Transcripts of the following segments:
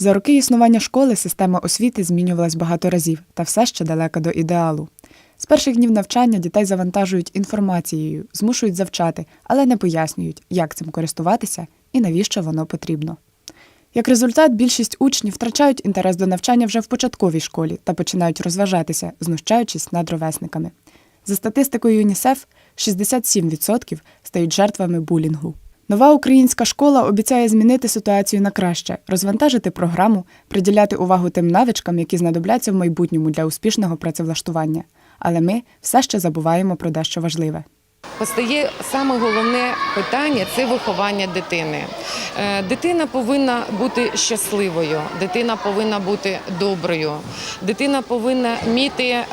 За роки існування школи система освіти змінювалась багато разів та все ще далека до ідеалу. З перших днів навчання дітей завантажують інформацією, змушують завчати, але не пояснюють, як цим користуватися і навіщо воно потрібно. Як результат, більшість учнів втрачають інтерес до навчання вже в початковій школі та починають розважатися, знущаючись над ровесниками. За статистикою ЮНІСЕФ, 67% стають жертвами булінгу. Нова українська школа обіцяє змінити ситуацію на краще, розвантажити програму, приділяти увагу тим навичкам, які знадобляться в майбутньому для успішного працевлаштування. Але ми все ще забуваємо про дещо важливе. Постає саме головне питання це виховання дитини. Е, Дитина повинна бути щасливою, дитина повинна бути доброю, дитина повинна вміти е,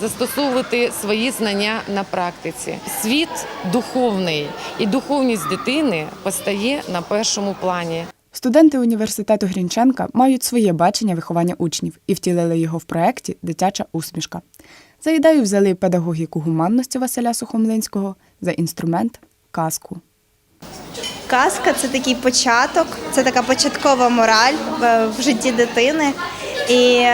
застосовувати свої знання на практиці. Світ духовний і духовність дитини постає на першому плані. Студенти університету Грінченка мають своє бачення виховання учнів і втілили його в проєкті Дитяча усмішка. За ідею взяли педагогіку гуманності Василя Сухомлинського, за інструмент казку. Казка це такий початок, це така початкова мораль в, житті дитини. І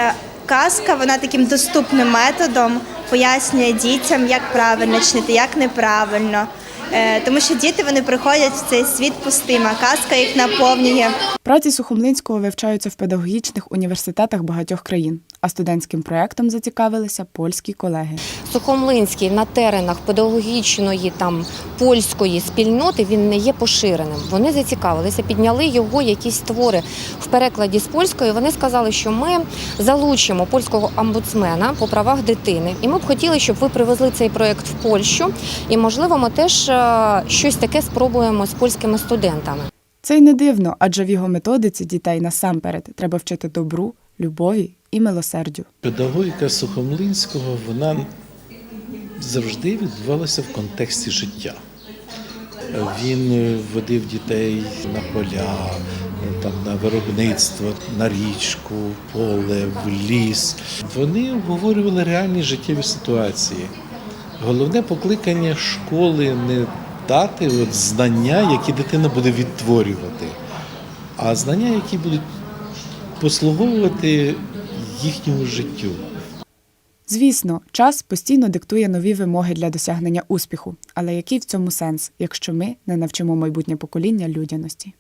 казка вона таким доступним методом пояснює дітям, як правильно чинити, як неправильно. Е, Тому що діти вони приходять в цей світ пустим, а казка їх наповнює. Праці Сухомлинського вивчаються в педагогічних університетах багатьох країн, а студентським проєктом зацікавилися польські колеги. Сухомлинський на теренах педагогічної там польської спільноти він не є поширеним. Вони зацікавилися, підняли його якісь твори в перекладі з польської. Вони сказали, що ми залучимо польського омбудсмена по правах дитини, і ми б хотіли, щоб ви привезли цей проект в Польщу. І можливо, ми теж щось таке спробуємо з польськими студентами. Це й не дивно, адже в його методиці дітей насамперед треба вчити добру, любові і милосердю. Педагогіка Сухомлинського вона завжди відбувалася в контексті життя. Він е, водив дітей на поля, е, там, на виробництво, на річку, поле, в ліс. Вони обговорювали реальні життєві ситуації. Головне покликання школи не дати от знання, які дитина буде відтворювати, а знання, які будуть послуговувати їхньому життю. Звісно, час постійно диктує нові вимоги для досягнення успіху, але який в цьому сенс, якщо ми не навчимо майбутнє покоління людяності?